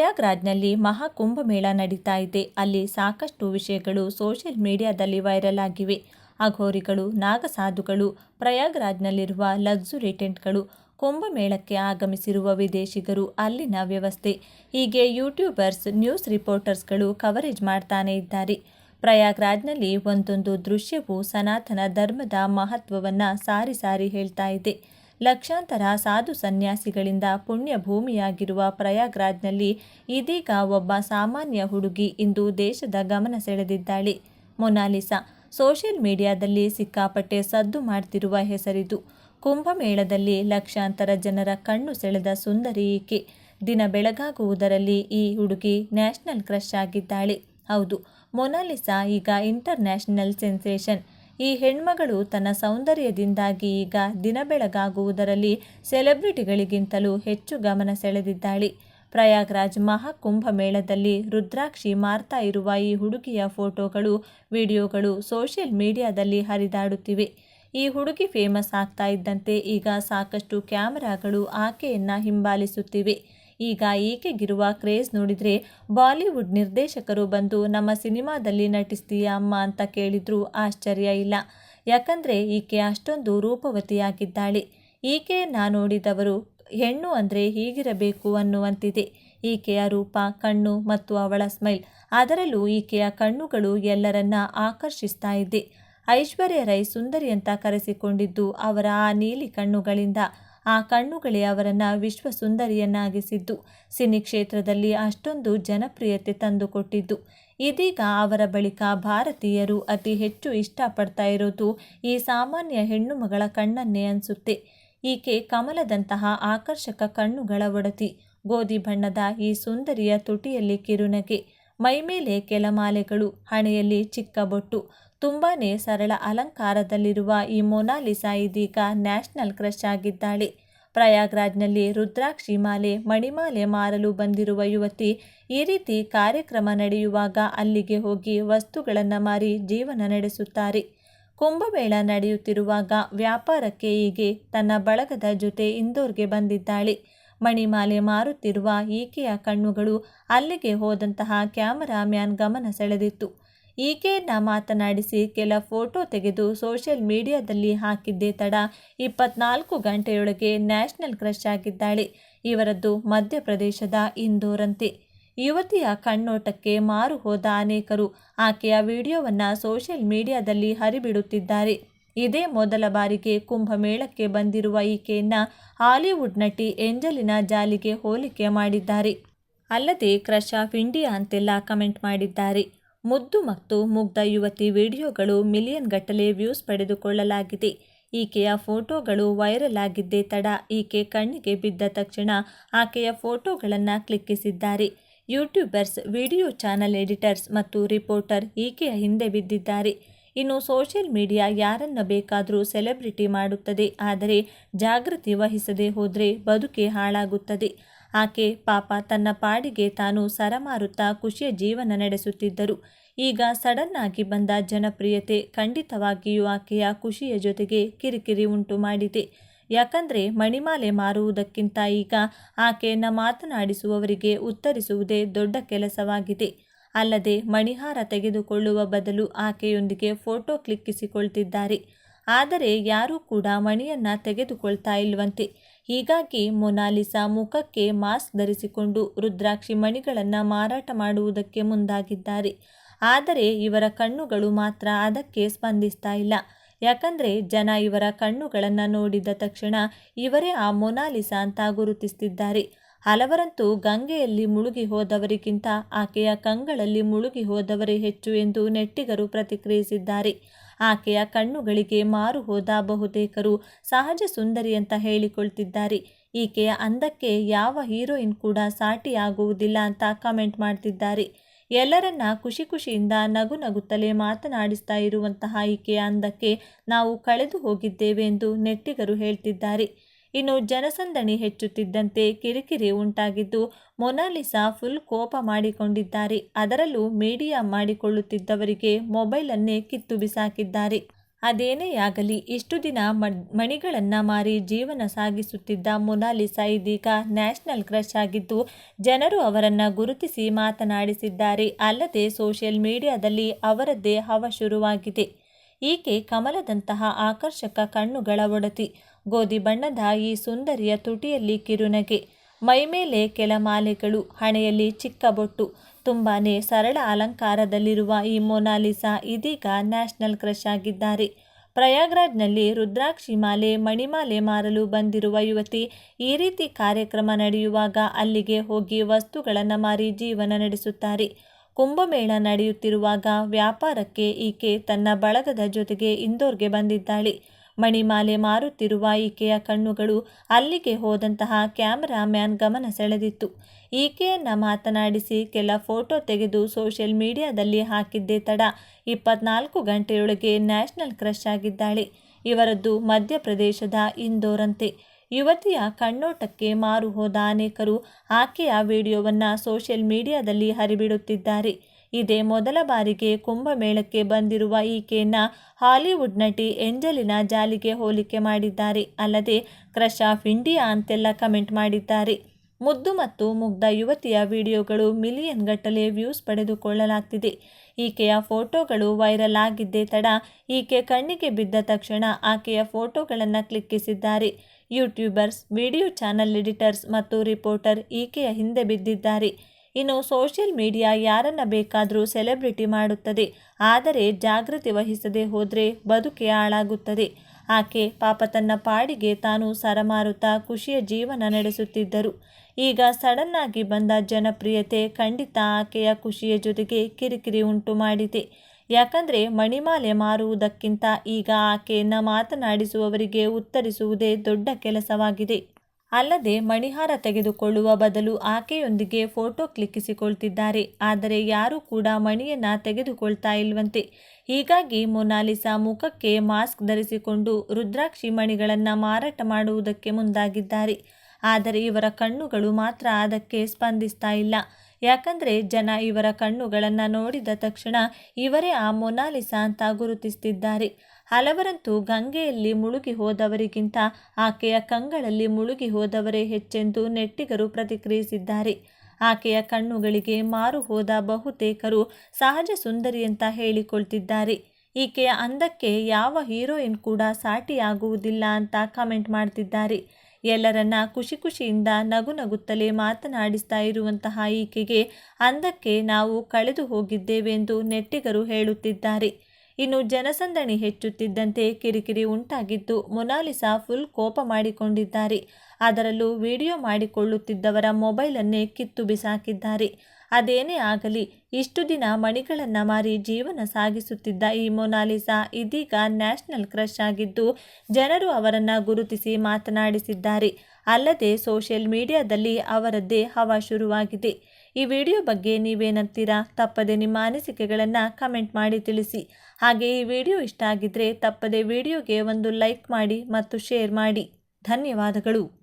ಪ್ರಯಾಗ್ರಾಜ್ನಲ್ಲಿ ಮಹಾಕುಂಭಮೇಳ ನಡೀತಾ ಇದೆ. ಅಲ್ಲಿ ಸಾಕಷ್ಟು ವಿಷಯಗಳು ಸೋಷಿಯಲ್ ಮೀಡಿಯಾದಲ್ಲಿ ವೈರಲ್ ಆಗಿವೆ. ಅಘೋರಿಗಳು, ನಾಗಸಾಧುಗಳು, ಪ್ರಯಾಗ್ರಾಜ್ನಲ್ಲಿರುವ ಲಕ್ಸುರಿ ಟೆಂಟ್ಗಳು ಕುಂಭಮೇಳಕ್ಕೆ ಆಗಮಿಸಿರುವ ವಿದೇಶಿಗರು ಅಲ್ಲಿನ ವ್ಯವಸ್ಥೆ. ಹೀಗೆ ಯೂಟ್ಯೂಬರ್ಸ್, ನ್ಯೂಸ್ ರಿಪೋರ್ಟರ್ಸ್ಗಳು ಕವರೇಜ್ ಮಾಡ್ತಾನೇ ಇದ್ದಾರೆ. ಪ್ರಯಾಗ್ರಾಜ್ನಲ್ಲಿ ಒಂದೊಂದು ದೃಶ್ಯವು ಸನಾತನ ಧರ್ಮದ ಮಹತ್ವವನ್ನು ಸಾರಿ ಸಾರಿ ಹೇಳ್ತಾ ಇದೆ. ಲಕ್ಷಾಂತರ ಸಾಧು ಸನ್ಯಾಸಿಗಳಿಂದ ಪುಣ್ಯ ಭೂಮಿಯಾಗಿರುವ ಪ್ರಯಾಗ್ರಾಜ್ನಲ್ಲಿ ಇದೀಗ ಒಬ್ಬ ಸಾಮಾನ್ಯ ಹುಡುಗಿ ಇಂದು ದೇಶದ ಗಮನ ಸೆಳೆದಿದ್ದಾಳೆ. ಮೊನಾಲಿಸಾ ಸೋಷಿಯಲ್ ಮೀಡಿಯಾದಲ್ಲಿ ಸಿಕ್ಕಾಪಟ್ಟೆ ಸದ್ದು ಮಾಡ್ತಿರುವ ಹೆಸರಿದು. ಕುಂಭಮೇಳದಲ್ಲಿ ಲಕ್ಷಾಂತರ ಜನರ ಕಣ್ಣು ಸೆಳೆದ ಸುಂದರಿ ಈಕೆ. ದಿನ ಬೆಳಗಾಗುವುದರಲ್ಲಿ ಈ ಹುಡುಗಿ ನ್ಯಾಷನಲ್ ಕ್ರಶ್ ಆಗಿದ್ದಾಳೆ. ಹೌದು, ಮೊನಾಲಿಸಾ ಈಗ ಇಂಟರ್ನ್ಯಾಷನಲ್ ಸೆನ್ಸೇಷನ್. ಈ ಹೆಣ್ಮಗಳು ತನ್ನ ಸೌಂದರ್ಯದಿಂದಾಗಿ ಈಗ ದಿನ ಬೆಳಗಾಗುವುದರಲ್ಲಿ ಸೆಲೆಬ್ರಿಟಿಗಳಿಗಿಂತಲೂ ಹೆಚ್ಚು ಗಮನ ಸೆಳೆದಿದ್ದಾಳೆ. ಪ್ರಯಾಗ್ರಾಜ್ ಮಹಾಕುಂಭ ಮೇಳದಲ್ಲಿ ರುದ್ರಾಕ್ಷಿ ಮಾರ್ತಾ ಇರುವ ಈ ಹುಡುಗಿಯ ಫೋಟೋಗಳು, ವಿಡಿಯೋಗಳು ಸೋಷಿಯಲ್ ಮೀಡಿಯಾದಲ್ಲಿ ಹರಿದಾಡುತ್ತಿವೆ. ಈ ಹುಡುಗಿ ಫೇಮಸ್ ಆಗ್ತಾ ಇದ್ದಂತೆ ಈಗ ಸಾಕಷ್ಟು ಕ್ಯಾಮರಾಗಳು ಆಕೆಯನ್ನು ಹಿಂಬಾಲಿಸುತ್ತಿವೆ. ಈಗ ಈಕೆಗಿರುವ ಕ್ರೇಜ್ ನೋಡಿದರೆ ಬಾಲಿವುಡ್ ನಿರ್ದೇಶಕರು ಬಂದು ನಮ್ಮ ಸಿನಿಮಾದಲ್ಲಿ ನಟಿಸ್ತೀಯ ಅಮ್ಮ ಅಂತ ಕೇಳಿದರೂ ಆಶ್ಚರ್ಯ ಇಲ್ಲ. ಯಾಕಂದರೆ ಈಕೆ ಅಷ್ಟೊಂದು ರೂಪವತಿಯಾಗಿದ್ದಾಳೆ. ಈಕೆ ನಾನು ನೋಡಿದವರು ಹೆಣ್ಣು ಅಂದರೆ ಹೀಗಿರಬೇಕು ಅನ್ನುವಂತಿದೆ. ಈಕೆಯ ರೂಪ, ಕಣ್ಣು ಮತ್ತು ಅವಳ ಸ್ಮೈಲ್, ಅದರಲ್ಲೂ ಈಕೆಯ ಕಣ್ಣುಗಳು ಎಲ್ಲರನ್ನ ಆಕರ್ಷಿಸ್ತಾ ಇದೆ. ಐಶ್ವರ್ಯ ರೈ ಸುಂದರಿ ಅಂತ ಕರೆಸಿಕೊಂಡಿದ್ದು ಅವರ ಆ ನೀಲಿ ಕಣ್ಣುಗಳಿಂದ. ಆ ಕಣ್ಣುಗಳೇ ಅವರನ್ನು ವಿಶ್ವ ಸುಂದರಿಯನ್ನಾಗಿಸಿದ್ದು ಸಿನಿ ಕ್ಷೇತ್ರದಲ್ಲಿ ಅಷ್ಟೊಂದು ಜನಪ್ರಿಯತೆ ತಂದುಕೊಟ್ಟಿದ್ದು. ಇದೀಗ ಅವರ ಬಳಿಕ ಭಾರತೀಯರು ಅತಿ ಹೆಚ್ಚು ಇಷ್ಟಪಡ್ತಾ ಇರೋದು ಈ ಸಾಮಾನ್ಯ ಹೆಣ್ಣು ಮಗಳ ಕಣ್ಣನ್ನೇ ಅನಿಸುತ್ತೆ. ಈಕೆ ಕಮಲದಂತಹ ಆಕರ್ಷಕ ಕಣ್ಣುಗಳ ಒಡತಿ. ಗೋಧಿ ಬಣ್ಣದ ಈ ಸುಂದರಿಯ ತುಟಿಯಲ್ಲಿ ಕಿರುನಗೆ. ಮೈಮೇಲೆ ಕೆಲಮಾಲೆಗಳು ಹಣೆಯಲ್ಲಿ ಚಿಕ್ಕ ಬೊಟ್ಟು ತುಂಬಾ ಸರಳ ಅಲಂಕಾರದಲ್ಲಿರುವ ಈ ಮೊನಾಲಿಸಾ ಇದೀಗ ನ್ಯಾಷನಲ್ ಕ್ರಶ್ ಆಗಿದ್ದಾಳೆ. ಪ್ರಯಾಗ್ರಾಜ್ನಲ್ಲಿ ರುದ್ರಾಕ್ಷಿ ಮಾಲೆ, ಮಣಿಮಾಲೆ ಮಾರಲು ಬಂದಿರುವ ಯುವತಿ ಈ ರೀತಿ ಕಾರ್ಯಕ್ರಮ ನಡೆಯುವಾಗ ಅಲ್ಲಿಗೆ ಹೋಗಿ ವಸ್ತುಗಳನ್ನು ಮಾರಿ ಜೀವನ ನಡೆಸುತ್ತಾರೆ. ಕುಂಭಮೇಳ ನಡೆಯುತ್ತಿರುವಾಗ ವ್ಯಾಪಾರಕ್ಕೆ ಹೀಗೆ ತನ್ನ ಬಳಗದ ಜೊತೆ ಇಂದೋರ್ಗೆ ಬಂದಿದ್ದಾಳೆ. ಮಣಿಮಾಲೆ ಮಾರುತ್ತಿರುವ ಈಕೆಯ ಕಣ್ಣುಗಳು ಅಲ್ಲಿಗೆ ಹೋದಂತಹ ಕ್ಯಾಮರಾಮ್ಯಾನ್ ಗಮನ ಸೆಳೆದಿತ್ತು. ಈಕೆಯನ್ನ ಮಾತನಾಡಿಸಿ ಕೆಲ ಫೋಟೋ ತೆಗೆದು ಸೋಷಿಯಲ್ ಮೀಡಿಯಾದಲ್ಲಿ ಹಾಕಿದ್ದೇ ತಡ ಇಪ್ಪತ್ನಾಲ್ಕು ಗಂಟೆಯೊಳಗೆ ನ್ಯಾಷನಲ್ ಕ್ರಶ್ ಆಗಿದ್ದಾಳೆ. ಇವರದ್ದು ಮಧ್ಯಪ್ರದೇಶದ ಇಂದೋರಂತೆ. ಯುವತಿಯ ಕಣ್ಣೋಟಕ್ಕೆ ಮಾರು ಹೋದ ಅನೇಕರು ಆಕೆಯ ವಿಡಿಯೋವನ್ನು ಸೋಷಿಯಲ್ ಮೀಡಿಯಾದಲ್ಲಿ ಹರಿಬಿಡುತ್ತಿದ್ದಾರೆ. ಇದೇ ಮೊದಲ ಬಾರಿಗೆ ಕುಂಭಮೇಳಕ್ಕೆ ಬಂದಿರುವ ಈಕೆಯನ್ನ ಹಾಲಿವುಡ್ ನಟಿ ಏಂಜಲಿನಾ ಜಾಲಿಗೆ ಹೋಲಿಕೆ ಮಾಡಿದ್ದಾರೆ. ಅಲ್ಲದೆ ಕ್ರಶ್ ಆಫ್ ಇಂಡಿಯಾ ಅಂತೆಲ್ಲ ಕಮೆಂಟ್ ಮಾಡಿದ್ದಾರೆ. ಮುದ್ದು ಮತ್ತು ಮುಗ್ಧ ಯುವತಿ ವಿಡಿಯೋಗಳು ಮಿಲಿಯನ್ ಗಟ್ಟಲೆ ವ್ಯೂಸ್ ಪಡೆದುಕೊಳ್ಳಲಾಗಿದೆ. ಈಕೆಯ ಫೋಟೋಗಳು ವೈರಲ್ ಆಗಿದ್ದೇ ತಡ ಈಕೆ ಕಣ್ಣಿಗೆ ಬಿದ್ದ ತಕ್ಷಣ ಆಕೆಯ ಫೋಟೋಗಳನ್ನು ಕ್ಲಿಕ್ಕಿಸಿದ್ದಾರೆ. ಯೂಟ್ಯೂಬರ್ಸ್, ವಿಡಿಯೋ ಚಾನಲ್ ಎಡಿಟರ್ಸ್ ಮತ್ತು ರಿಪೋರ್ಟರ್ ಈಕೆಯ ಹಿಂದೆ ಬಿದ್ದಿದ್ದಾರೆ. ಇನ್ನು ಸೋಷಿಯಲ್ ಮೀಡಿಯಾ ಯಾರನ್ನ ಬೇಕಾದರೂ ಸೆಲೆಬ್ರಿಟಿ ಮಾಡುತ್ತದೆ, ಆದರೆ ಜಾಗೃತಿ ವಹಿಸದೆ ಹೋದರೆ ಬದುಕೆ ಹಾಳಾಗುತ್ತದೆ. ಆಕೆ ಪಾಪ ತನ್ನ ಪಾಡಿಗೆ ತಾನು ಸರಮಾರುತ್ತಾ ಖುಷಿಯ ಜೀವನ ನಡೆಸುತ್ತಿದ್ದರು. ಈಗ ಸಡನ್ ಆಗಿ ಬಂದ ಜನಪ್ರಿಯತೆ ಖಂಡಿತವಾಗಿಯೂ ಆಕೆಯ ಖುಷಿಯ ಜೊತೆಗೆ ಕಿರಿಕಿರಿ ಉಂಟು ಮಾಡಿದೆ. ಯಾಕಂದರೆ ಮಣಿಮಾಲೆ ಮಾರುವುದಕ್ಕಿಂತ ಈಗ ಆಕೆಯನ್ನು ಮಾತನಾಡಿಸುವವರಿಗೆ ಉತ್ತರಿಸುವುದೇ ದೊಡ್ಡ ಕೆಲಸವಾಗಿದೆ. ಅಲ್ಲದೆ ಮಣಿಹಾರ ತೆಗೆದುಕೊಳ್ಳುವ ಬದಲು ಆಕೆಯೊಂದಿಗೆ ಫೋಟೋ ಕ್ಲಿಕ್ಕಿಸಿಕೊಳ್ತಿದ್ದಾರೆ. ಆದರೆ ಯಾರೂ ಕೂಡ ಮಣಿಯನ್ನ ತೆಗೆದುಕೊಳ್ತಾ ಇಲ್ವಂತೆ. ಹೀಗಾಗಿ ಮೊನಾಲಿಸಾ ಮುಖಕ್ಕೆ ಮಾಸ್ಕ್ ಧರಿಸಿಕೊಂಡು ರುದ್ರಾಕ್ಷಿ ಮಣಿಗಳನ್ನು ಮಾರಾಟ ಮಾಡುವುದಕ್ಕೆ ಮುಂದಾಗಿದ್ದಾರೆ. ಆದರೆ ಇವರ ಕಣ್ಣುಗಳು ಮಾತ್ರ ಅದಕ್ಕೆ ಸ್ಪಂದಿಸ್ತಾ ಇಲ್ಲ. ಯಾಕಂದರೆ ಜನ ಇವರ ಕಣ್ಣುಗಳನ್ನು ನೋಡಿದ ತಕ್ಷಣ ಇವರೇ ಆ ಮೊನಾಲಿಸಾ ಅಂತ ಗುರುತಿಸ್ತಿದ್ದಾರೆ. ಹಲವರಂತೂ ಗಂಗೆಯಲ್ಲಿ ಮುಳುಗಿ ಹೋದವರಿಗಿಂತ ಆಕೆಯ ಕಂಗಳಲ್ಲಿ ಮುಳುಗಿ ಹೋದವರೇ ಹೆಚ್ಚು ಎಂದು ನೆಟ್ಟಿಗರು ಪ್ರತಿಕ್ರಿಯಿಸಿದ್ದಾರೆ. ಆಕೆಯ ಕಣ್ಣುಗಳಿಗೆ ಮಾರು ಹೋದ ಬಹುತೇಕರು ಸಹಜ ಸುಂದರಿ ಅಂತ ಹೇಳಿಕೊಳ್ತಿದ್ದಾರೆ. ಈಕೆಯ ಅಂದಕ್ಕೆ ಯಾವ ಹೀರೋಯಿನ್ ಕೂಡ ಸಾಟಿಯಾಗುವುದಿಲ್ಲ ಅಂತ ಕಮೆಂಟ್ ಮಾಡ್ತಿದ್ದಾರೆ. ಎಲ್ಲರನ್ನ ಖುಷಿ ಖುಷಿಯಿಂದ ನಗು ನಗುತ್ತಲೇ ಮಾತನಾಡಿಸ್ತಾ ಇರುವಂತಹ ಈಕೆಯ ಅಂದಕ್ಕೆ ನಾವು ಕಳೆದು ಹೋಗಿದ್ದೇವೆ ಎಂದು ನೆಟ್ಟಿಗರು ಹೇಳ್ತಿದ್ದಾರೆ. ಇನ್ನು ಜನಸಂದಣಿ ಹೆಚ್ಚುತ್ತಿದ್ದಂತೆ ಕಿರಿಕಿರಿ ಉಂಟಾಗಿದ್ದು ಮೊನಾಲಿಸಾ ಫುಲ್ ಕೋಪ ಮಾಡಿಕೊಂಡಿದ್ದಾರೆ. ಅದರಲ್ಲೂ ಮೀಡಿಯಾ ಮಾಡಿಕೊಳ್ಳುತ್ತಿದ್ದವರಿಗೆ ಮೊಬೈಲನ್ನೇ ಕಿತ್ತು ಬಿಸಾಕಿದ್ದಾರೆ. ಅದೇನೇ ಆಗಲಿ, ಇಷ್ಟು ದಿನ ಮಣಿಗಳನ್ನು ಮಾರಿ ಜೀವನ ಸಾಗಿಸುತ್ತಿದ್ದ ಮೊನಾಲಿಸಾ ಇದೀಗ ನ್ಯಾಷನಲ್ ಕ್ರಶ್ ಆಗಿದ್ದು, ಜನರು ಅವರನ್ನು ಗುರುತಿಸಿ ಮಾತನಾಡಿಸಿದ್ದಾರೆ. ಅಲ್ಲದೆ ಸೋಷಿಯಲ್ ಮೀಡಿಯಾದಲ್ಲಿ ಅವರದ್ದೇ ಹವ ಶುರುವಾಗಿದೆ. ಈಕೆ ಕಮಲದಂತಹ ಆಕರ್ಷಕ ಕಣ್ಣುಗಳ ಒಡತಿ. ಗೋಧಿ ಬಣ್ಣದ ಈ ಸುಂದರಿಯ ತುಟಿಯಲ್ಲಿ ಕಿರುನಗೆ. ಮೈಮೇಲೆ ಕೆಲ ಮಾಲೆಗಳು, ಹಣೆಯಲ್ಲಿ ಚಿಕ್ಕ ಬೊಟ್ಟು, ತುಂಬಾನೇ ಸರಳ ಅಲಂಕಾರದಲ್ಲಿರುವ ಈ ಮೊನಾಲಿಸಾ ಇದೀಗ ನ್ಯಾಷನಲ್ ಕ್ರಶ್ ಆಗಿದ್ದಾರೆ. ಪ್ರಯಾಗ್ರಾಜ್ನಲ್ಲಿ ರುದ್ರಾಕ್ಷಿ ಮಾಲೆ ಮಣಿಮಾಲೆ ಮಾರಲು ಬಂದಿರುವ ಯುವತಿ ಈ ರೀತಿ ಕಾರ್ಯಕ್ರಮ ನಡೆಯುವಾಗ ಅಲ್ಲಿಗೆ ಹೋಗಿ ವಸ್ತುಗಳನ್ನು ಮಾರಿ ಜೀವನ ನಡೆಸುತ್ತಾರೆ. ಕುಂಭಮೇಳ ನಡೆಯುತ್ತಿರುವಾಗ ವ್ಯಾಪಾರಕ್ಕೆ ಈಕೆ ತನ್ನ ಬಳಗದ ಜೊತೆಗೆ ಇಂದೋರ್ಗೆ ಬಂದಿದ್ದಾಳೆ. ಮಣಿಮಾಲೆ ಮಾರುತ್ತಿರುವ ಈಕೆಯ ಕಣ್ಣುಗಳು ಅಲ್ಲಿಗೆ ಹೋದಂತಹ ಕ್ಯಾಮರಾಮ್ಯಾನ್ ಗಮನ ಸೆಳೆದಿತ್ತು. ಈಕೆಯನ್ನು ಮಾತನಾಡಿಸಿ ಕೆಲ ಫೋಟೋ ತೆಗೆದು ಸೋಷಿಯಲ್ ಮೀಡಿಯಾದಲ್ಲಿ ಹಾಕಿದ್ದೇ ತಡ ಇಪ್ಪತ್ನಾಲ್ಕು ಗಂಟೆಯೊಳಗೆ ನ್ಯಾಷನಲ್ ಕ್ರಶ್ ಆಗಿದ್ದಾಳೆ. ಇವರದ್ದು ಮಧ್ಯಪ್ರದೇಶದ ಇಂದೋರಂತೆ. ಯುವತಿಯ ಕಣ್ಣೋಟಕ್ಕೆ ಮಾರು ಹೋದ ಅನೇಕರು ಆಕೆಯ ವಿಡಿಯೋವನ್ನು ಸೋಷಿಯಲ್ ಮೀಡಿಯಾದಲ್ಲಿ ಹರಿಬಿಡುತ್ತಿದ್ದಾರೆ. ಇದೇ ಮೊದಲ ಬಾರಿಗೆ ಕುಂಭಮೇಳಕ್ಕೆ ಬಂದಿರುವ ಈಕೆಯನ್ನ ಹಾಲಿವುಡ್ ನಟಿ ಎಂಜಲಿನಾ ಜಾಲಿಗೆ ಹೋಲಿಕೆ ಮಾಡಿದ್ದಾರೆ. ಅಲ್ಲದೆ, ಕ್ರಶ್ ಆಫ್ ಇಂಡಿಯಾ ಅಂತೆಲ್ಲ ಕಮೆಂಟ್ ಮಾಡಿದ್ದಾರೆ. ಮುದ್ದು ಮತ್ತು ಮುಗ್ಧ ಯುವತಿಯ ವಿಡಿಯೋಗಳು ಮಿಲಿಯನ್ ಗಟ್ಟಲೆ ವ್ಯೂಸ್ ಪಡೆದುಕೊಳ್ಳಲಾಗ್ತಿದೆ. ಈಕೆಯ ಫೋಟೋಗಳು ವೈರಲ್ ಆಗಿದ್ದೇ ತಡ ಈಕೆ ಕಣ್ಣಿಗೆ ಬಿದ್ದ ತಕ್ಷಣ ಆಕೆಯ ಫೋಟೋಗಳನ್ನು ಕ್ಲಿಕ್ಕಿಸಿದ್ದಾರೆ. ಯೂಟ್ಯೂಬರ್ಸ್, ವಿಡಿಯೋ ಚಾನಲ್ ಎಡಿಟರ್ಸ್ ಮತ್ತು ರಿಪೋರ್ಟರ್ ಈಕೆಯ ಹಿಂದೆ ಬಿದ್ದಿದ್ದಾರೆ. ಇನ್ನು ಸೋಷಿಯಲ್ ಮೀಡಿಯಾ ಯಾರನ್ನ ಬೇಕಾದರೂ ಸೆಲೆಬ್ರಿಟಿ ಮಾಡುತ್ತದೆ. ಆದರೆ ಜಾಗೃತಿ ವಹಿಸದೆ ಹೋದರೆ ಬದುಕೆ ಹಾಳಾಗುತ್ತದೆ. ಆಕೆ ಪಾಪ ತನ್ನ ಪಾಡಿಗೆ ತಾನು ಸರಮಾರುತ್ತಾ ಖುಷಿಯ ಜೀವನ ನಡೆಸುತ್ತಿದ್ದರು. ಈಗ ಸಡನ್ ಆಗಿ ಬಂದ ಜನಪ್ರಿಯತೆ ಖಂಡಿತ ಆಕೆಯ ಖುಷಿಯ ಜೊತೆಗೆ ಕಿರಿಕಿರಿ ಉಂಟು ಮಾಡಿದೆ. ಯಾಕಂದರೆ ಮಣಿಮಾಲೆ ಮಾರುವುದಕ್ಕಿಂತ ಈಗ ಆಕೆಯನ್ನು ಮಾತನಾಡಿಸುವವರಿಗೆ ಉತ್ತರಿಸುವುದೇ ದೊಡ್ಡ ಕೆಲಸವಾಗಿದೆ. ಅಲ್ಲದೆ ಮಣಿಹಾರ ತೆಗೆದುಕೊಳ್ಳುವ ಬದಲು ಆಕೆಯೊಂದಿಗೆ ಫೋಟೋ ಕ್ಲಿಕ್ಕಿಸಿಕೊಳ್ತಿದ್ದಾರೆ. ಆದರೆ ಯಾರೂ ಕೂಡ ಮಣಿಯನ್ನ ತೆಗೆದುಕೊಳ್ತಾ ಇಲ್ವಂತೆ. ಹೀಗಾಗಿ ಮೊನಾಲಿಸಾ ಮುಖಕ್ಕೆ ಮಾಸ್ಕ್ ಧರಿಸಿಕೊಂಡು ರುದ್ರಾಕ್ಷಿ ಮಣಿಗಳನ್ನು ಮಾರಾಟ ಮಾಡುವುದಕ್ಕೆ ಮುಂದಾಗಿದ್ದಾರೆ. ಆದರೆ ಇವರ ಕಣ್ಣುಗಳು ಮಾತ್ರ ಅದಕ್ಕೆ ಸ್ಪಂದಿಸ್ತಾ ಇಲ್ಲ. ಯಾಕಂದರೆ ಜನ ಇವರ ಕಣ್ಣುಗಳನ್ನು ನೋಡಿದ ತಕ್ಷಣ ಇವರೇ ಆ ಮೊನಾಲಿಸಾ ಅಂತ ಗುರುತಿಸ್ತಿದ್ದಾರೆ. ಹಲವರಂತೂ ಗಂಗೆಯಲ್ಲಿ ಮುಳುಗಿ ಹೋದವರಿಗಿಂತ ಆಕೆಯ ಕಂಗಳಲ್ಲಿ ಮುಳುಗಿ ಹೋದವರೇ ಹೆಚ್ಚೆಂದು ನೆಟ್ಟಿಗರು ಪ್ರತಿಕ್ರಿಯಿಸಿದ್ದಾರೆ. ಆಕೆಯ ಕಣ್ಣುಗಳಿಗೆ ಮಾರು ಹೋದ ಬಹುತೇಕರು ಸಹಜ ಸುಂದರಿ ಅಂತ ಹೇಳಿಕೊಳ್ತಿದ್ದಾರೆ. ಈಕೆಯ ಅಂದಕ್ಕೆ ಯಾವ ಹೀರೋಯಿನ್ ಕೂಡ ಸಾಟಿಯಾಗುವುದಿಲ್ಲ ಅಂತ ಕಮೆಂಟ್ ಮಾಡ್ತಿದ್ದಾರೆ. ಎಲ್ಲರನ್ನ ಖುಷಿ ಖುಷಿಯಿಂದ ನಗು ನಗುತ್ತಲೇ ಮಾತನಾಡಿಸ್ತಾ ಇರುವಂತಹ ಈಕೆಗೆ ಅಂದಕ್ಕೆ ನಾವು ಕಳೆದು ಹೋಗಿದ್ದೇವೆಂದು ನೆಟ್ಟಿಗರು ಹೇಳುತ್ತಿದ್ದಾರೆ. ಇನ್ನು ಜನಸಂದಣಿ ಹೆಚ್ಚುತ್ತಿದ್ದಂತೆ ಕಿರಿಕಿರಿ ಉಂಟಾಗಿದ್ದು ಮೊನಾಲಿಸಾ ಫುಲ್ ಕೋಪ ಮಾಡಿಕೊಂಡಿದ್ದಾರೆ. ಅದರಲ್ಲೂ ವಿಡಿಯೋ ಮಾಡಿಕೊಳ್ಳುತ್ತಿದ್ದವರ ಮೊಬೈಲನ್ನೇ ಕಿತ್ತು ಬಿಸಾಕಿದ್ದಾರೆ. ಅದೇನೇ ಆಗಲಿ, ಇಷ್ಟು ದಿನ ಮಣಿಗಳನ್ನು ಮಾರಿ ಜೀವನ ಸಾಗಿಸುತ್ತಿದ್ದ ಈ ಮೊನಾಲಿಸಾ ಇದೀಗ ನ್ಯಾಷನಲ್ ಕ್ರಶ್ ಆಗಿದ್ದು ಜನರು ಅವರನ್ನು ಗುರುತಿಸಿ ಮಾತನಾಡಿಸಿದ್ದಾರೆ. ಅಲ್ಲದೆ ಸೋಷಿಯಲ್ ಮೀಡಿಯಾದಲ್ಲಿ ಅವರದ್ದೇ ಹವಾ ಶುರುವಾಗಿದೆ. ಈ ವಿಡಿಯೋ ಬಗ್ಗೆ ನೀವೇನಂತೀರಾ? ತಪ್ಪದೆ ನಿಮ್ಮ ಅನಿಸಿಕೆಗಳನ್ನು ಕಮೆಂಟ್ ಮಾಡಿ ತಿಳಿಸಿ. ಹಾಗೆ ಈ ವಿಡಿಯೋ ಇಷ್ಟ ಆಗಿದ್ದರೆ ತಪ್ಪದೆ ವಿಡಿಯೋಗೆ ಒಂದು ಲೈಕ್ ಮಾಡಿ ಮತ್ತು ಶೇರ್ ಮಾಡಿ. ಧನ್ಯವಾದಗಳು.